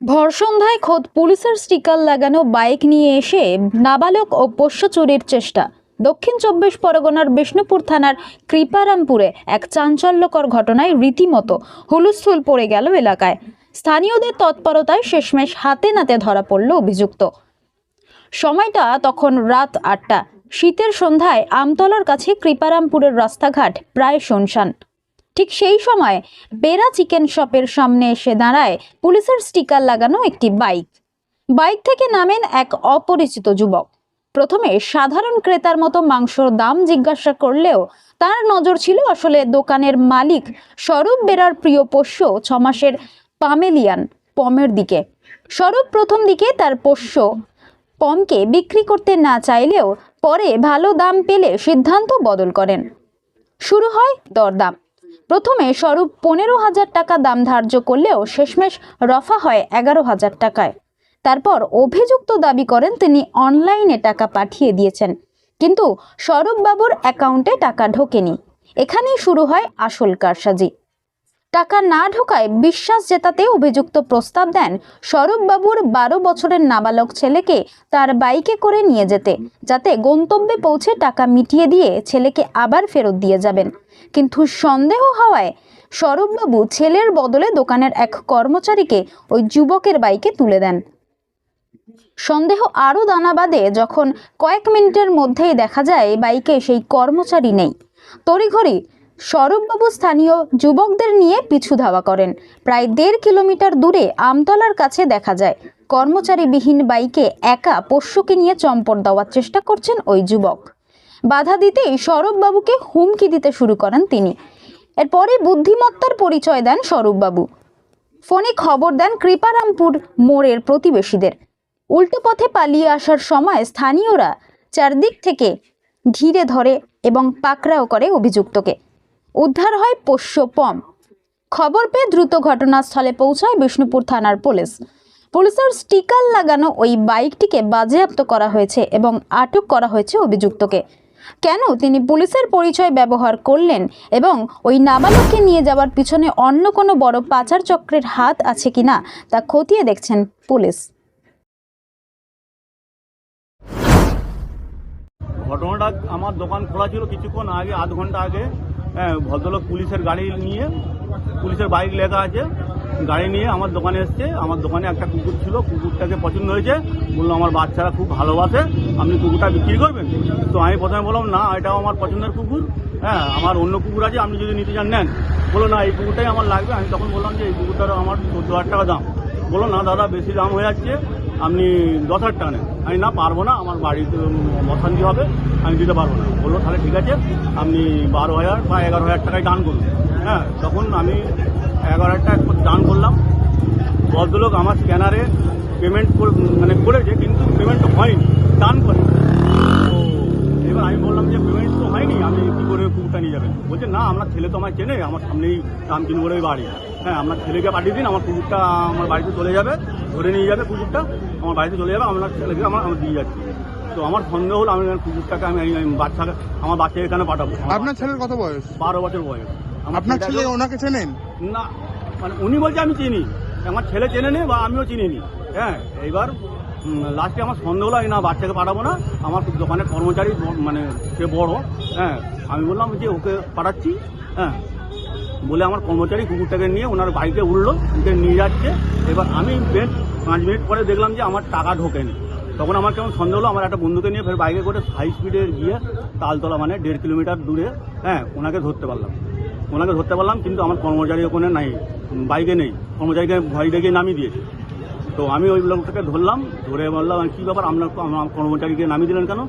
ভর সন্ধ্যায় খোদ পুলিশের স্টিকার লাগানো বাইক নিয়ে এসে নাবালক ও পোষ্য চুরির চেষ্টা। দক্ষিণ চব্বিশ পরগনার বিষ্ণুপুর থানার কৃপারামপুরে এক চাঞ্চল্যকর ঘটনায় রীতিমতো হুলস্থুল পড়ে গেল এলাকায়। স্থানীয়দের তৎপরতায় শেষমেশ হাতে নাতে ধরা পড়ল অভিযুক্ত। সময়টা তখন রাত আটটা। শীতের সন্ধ্যায় আমতলার কাছে কৃপারামপুরের রাস্তাঘাট প্রায় শুনশান। ঠিক সেই সময় বেরা চিকেন শপের সামনে এসে দাঁড়ায় পুলিশের স্টিকার লাগানো একটি বাইক। বাইক থেকে নামেন এক অপরিচিত যুবক। প্রথমে সাধারণ ক্রেতার মতো মাংসর দাম জিজ্ঞাসা করলেও তার নজর ছিল আসলে দোকানের মালিক স্বরূপ বেরার প্রিয় পোষ্য ছমাসের পামেলিয়ান পমের দিকে। স্বরূপ প্রথম দিকে তার পোষ্য পমকে বিক্রি করতে না চাইলেও পরে ভালো দাম পেলে সিদ্ধান্ত বদল করেন। শুরু হয় দরদাম। প্রথমে স্বরূপ পনেরো হাজার টাকা দাম ধার্য করলেও শেষমেশ রফা হয় এগারো হাজার টাকায়। তারপর অভিযুক্ত দাবি করেন তিনি অনলাইনে টাকা পাঠিয়ে দিয়েছেন। কিন্তু স্বরূপবাবুর অ্যাকাউন্টে টাকা ঢোকেনি। এখানেই শুরু হয় আসল কারসাজি। টাকা না ঢোকায় বিশ্বাস জেতাতে অভিযুক্ত প্রস্তাব দেন স্বরূপবাবুর বারো বছরের নাবালক ছেলেকে তার বাইকে করে নিয়ে যেতে, যাতে গন্তব্যে পৌঁছে টাকা মিটিয়ে দিয়ে ছেলেকে আবার ফেরত দিয়ে যাবেন। কিন্তু সন্দেহ হওয়ায় স্বরূপবাবু ছেলের বদলে দোকানের এক কর্মচারীকে ওই যুবকের বাইকে তুলে দেন। সন্দেহ আরও দানা বাঁধে, যখন কয়েক মিনিটের মধ্যেই দেখা যায় বাইকে সেই কর্মচারী নেই। তড়িঘড়ি স্বরূপবাবু স্থানীয় যুবকদের নিয়ে পিছু ধাওয়া করেন। প্রায় দেড় কিলোমিটার দূরে আমতলার কাছে দেখা যায়, কর্মচারীবিহীন বাইকে একা পোষ্যকে নিয়ে চম্পট দেওয়ার চেষ্টা করছেন ওই যুবক। বাধা দিতেই স্বরূপবাবুকে হুমকি দিতে শুরু করেন তিনি। এরপরে বুদ্ধিমত্তার পরিচয় দেন স্বরূপবাবু ফোনে খবর দেন কৃপারামপুর মোড়ের প্রতিবেশীদের। উল্টো পথে পালিয়ে আসার সময় স্থানীয়রা চারদিক থেকে ঘিরে ধরে এবং পাকড়াও করে অভিযুক্তকে। উদ্ধার হয় পোষ্য পম। খবর পেয়ে দ্রুত ঘটনাস্থলে পৌঁছায় বিষ্ণুপুর থানার পুলিশ। পুলিশের স্টিকার লাগানো ওই বাইকটিকে বাজেয়াপ্ত করা হয়েছে এবং আটক করা হয়েছে অভিযুক্তকে। কেন তিনি পুলিশের পরিচয় ব্যবহার করলেন এবং ওই নাবালককে নিয়ে যাওয়ার পিছনে অন্য কোনো বড় পাচার চক্রের হাত আছে কিনা তা খতিয়ে দেখছেন পুলিশ। ঘটনাটা আমার দোকান খোলা ছিল কিছুক্ষণ আগে, আধ ঘণ্টা আগে। হ্যাঁ, ভদ্রলোক পুলিশের গাড়ি নিয়ে পুলিশের বাইক লেখা আছে গাড়ি নিয়ে আমার দোকানে এসছে। আমার দোকানে একটা কুকুর ছিল কুকুরটাকে পছন্দ হয়েছে। বলল আমার বাচ্চারা খুব ভালোবাসে আপনি কুকুরটা বিক্রি করবেন? তো আমি প্রথমে বললাম না এটাও আমার পছন্দের কুকুর। হ্যাঁ আমার অন্য কুকুর আছে আপনি যদি নিতে চান নেন। বলল না এই কুকুরটাই আমার লাগবে। আমি তখন বললাম যে এই কুকুরটারও আমার চোদ্দ হাজার টাকা দাম। বলো না দাদা বেশি দাম হয়ে যাচ্ছে। আপনি দশ হাজার টাকা নেন আমি না পারব না, আমার বাড়িতে অশান্তি হবে, আমি দিতে পারব না। বলল, তাহলে ঠিক আছে, আপনি বারো হাজার বা এগারো হাজার টাকায় দান করুন। হ্যাঁ তখন আমি এগারো হাজার টাকা দান করলাম। ভদ্রলোক আমার স্ক্যানারে পেমেন্ট মানে করেছে, কিন্তু পেমেন্ট তো হয়নি, দান করে তো এবার আমি বললাম যে পেমেন্ট তো হয়নি আমি কী করে কুকুরটা নিয়ে যাবেন? বলছে, না আমার ছেলে তো আমার চেনে, আমার সামনেই রামকিনগরের বাড়ি। হ্যাঁ আপনার ছেলেকে পাঠিয়ে দিন, আমার কুকুরটা আমার বাড়িতে চলে যাবে। ধরে নিয়ে যাবে কুকুরটা আমার বাড়িতে চলে যাবে আপনার ছেলেকে আমার আমার দিয়ে যাচ্ছি। তো আমার সন্দেহ হলো আমি কুকুরটাকে আমি আমি বাচ্চাকে আমার বাচ্চাকে এখানে পাঠাবো। আপনার ছেলের কত বয়স? বারো বছর বয়স। আমার আপনার ছেলে ওনাকে চেনেন? না মানে উনি বলছে আমি চিনি। আমার ছেলে চেনে নি বা আমিও চিনি নি। হ্যাঁ এইবার লাস্টে আমার সন্দেহ হলো আমি না বাচ্চাকে পাঠাবো না। আমার দোকানের কর্মচারী মানে সে বড়। হ্যাঁ আমি বললাম যে ওকে পাঠাচ্ছি। হ্যাঁ বলে আমার কর্মচারী কুকুরটাকে নিয়ে ওনার বাইকে উঠল ওকে নিয়ে যাচ্ছে। এবার আমি বেশ পাঁচ মিনিট পরে দেখলাম যে আমার টাকা ঢোকেনি। তখন আমার কেমন সন্দেহ হলো, আমার একটা বন্ধুকে নিয়ে ফের বাইকে করে হাই স্পিডে গিয়ে তালতলা মানে দেড় কিলোমিটার দূরে হ্যাঁ ওনাকে ধরতে পারলাম। ওনাকে ধরতে পারলাম, কিন্তু আমার কর্মচারী ওখানে নাই, বাইকে নেই। কর্মচারীকে ভয় ডেকে নামিয়ে দিয়েছে। তো আমি ওই লোকটাকে ধরলাম, ধরে বললাম কী ব্যাপার? আপনার কর্মচারীকে নামিয়ে দিলেন কেন?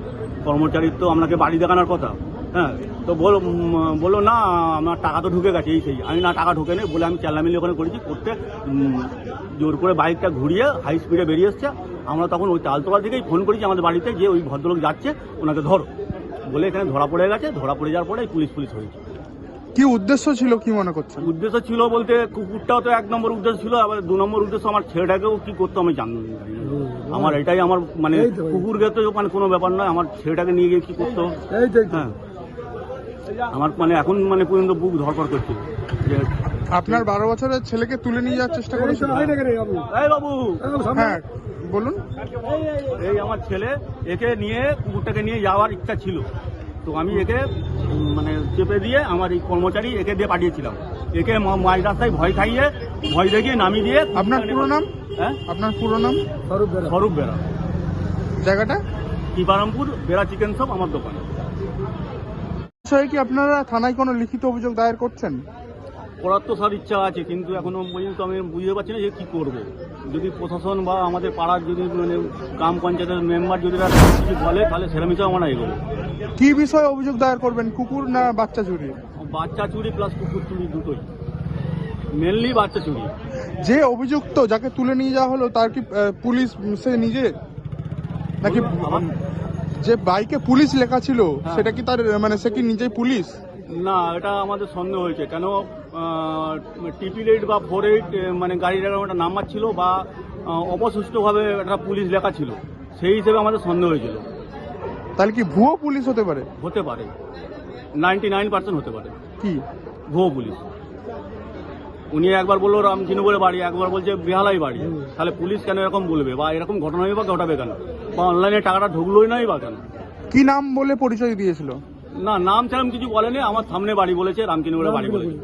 কর্মচারীর তো আপনাকে বাড়ি দেখানোর কথা। হ্যাঁ তো বল বলল না আমার টাকা তো ঢুকে গেছে এই সেই। আমি না টাকা ঢুকে নেই বলে আমি চেল্লামিলি ওখানে করেছি করতে জোর করে বাইকটা ঘুরিয়ে হাই স্পিডে বেরিয়ে এসছে। আমরা তখন ওই তালতলার দিকেই ফোন করেছি আমাদের বাড়িতে যে ওই ভদ্রলোক যাচ্ছে ওনাকে ধরো। বলে এখানে ধরা পড়ে গেছে ধরা পড়ে যাওয়ার পরে পুলিশ পুলিশ হয়েছে। কি উদ্দেশ্য ছিল কি মনে করছেন? উদ্দেশ্য ছিল বলতে কুকুরটাও তো এক নম্বর উদ্দেশ্য ছিল আবার দু নম্বর উদ্দেশ্য আমার ছেলেটাকেও কি করতো আমি জানি। আমার এটাই আমার মানে কুকুরকে তো মানে কোনো ব্যাপার নয় আমার ছেলেটাকে নিয়ে গিয়ে কি করতো? হ্যাঁ। আমার মানে এখন মানে পর্যন্ত বুক ধরপড় করছে যে আপনার বারো বছরের ছেলেকে তুলে নিয়ে যাওয়ার চেষ্টা করেছিল। এই বাবু। হ্যাঁ বলুন। এই আমার ছেলে একে নিয়ে কুকুরটাকে নিয়ে যাওয়ার ইচ্ছা ছিল। তো আমি একে মানে চেপে দিয়ে আমার এই কর্মচারী একে দিয়ে পাঠিয়েছিলাম। একে ম- মাঝ রাস্তায় ভয় খাইয়ে ভয় দেখিয়ে নামিয়ে দিয়ে আপনার পুরো নাম? হ্যাঁ? আপনার পুরো নাম? স্বরূপ বেড়া জায়গাটা? কিবারামপুর বেড়া চিকেন শপ আমার দোকান। বিষয়ে কি আপনারা থানায় কোনো লিখিত অভিযোগ দায়ের করছেন? করার তো স্যার ইচ্ছা আছে কিন্তু এখনও পর্যন্ত আমি বুঝতে পারছি না যে কি করব। যদি প্রশাসন বা আমাদের পাড়ার যদি মানে গ্রাম পঞ্চায়েতের মেম্বার যদি কিছু বলে তাহলে সেরকম হিসাবে আমরা এগোবো কি বিষয়ে অভিযোগ দায়ের করবেন কুকুর না বাচ্চা চুরি? বাচ্চা চুরি প্লাস কুকুর চুরি দুটোই। মেনলি বাচ্চা চুরি। যে অভিযুক্ত যাকে তুলে নিয়ে যাওয়া হলো তার কি আহ, পুলিশ সে নিজে? নাকি আমার যে বাইকে পুলিশ লেখা ছিল হ্যাঁ। সেটা কি তার মানে সে কি নিজেই পুলিশ? না এটা আমাদের সন্দেহ হয়েছে। কেন T P eight four eight মানে গাড়ির একটা নাম্বার ছিল বা আহ, অপসৃষ্টভাবে একটা পুলিশ লেখা ছিল সেই হিসেবে আমাদের সন্দেহ হয়েছিল। তাহলে কি ভুয়ো পুলিশ হতে পারে? হতে পারে। নাইনটি নাইন পার্সেন্ট হতে পারে। কি? ভুয়ো পুলিশ। উনি একবার বলল রামচিনুপুরে বাড়ি একবার বলছে বেহালাই বাড়ি। তাহলে পুলিশ কেন এরকম বলবে? বা এরকম ঘটনাই বা ঘটাবে কেন? বা অনলাইনে টাকাটা ঢুকলোই নাই বা কেন? কি নাম বলে পরিচয় দিয়েছিল? না নাম সেরকম কিছু বলেনি। আমার সামনে বাড়ি বলেছে রামচিনুপুরে বাড়ি বলেছে।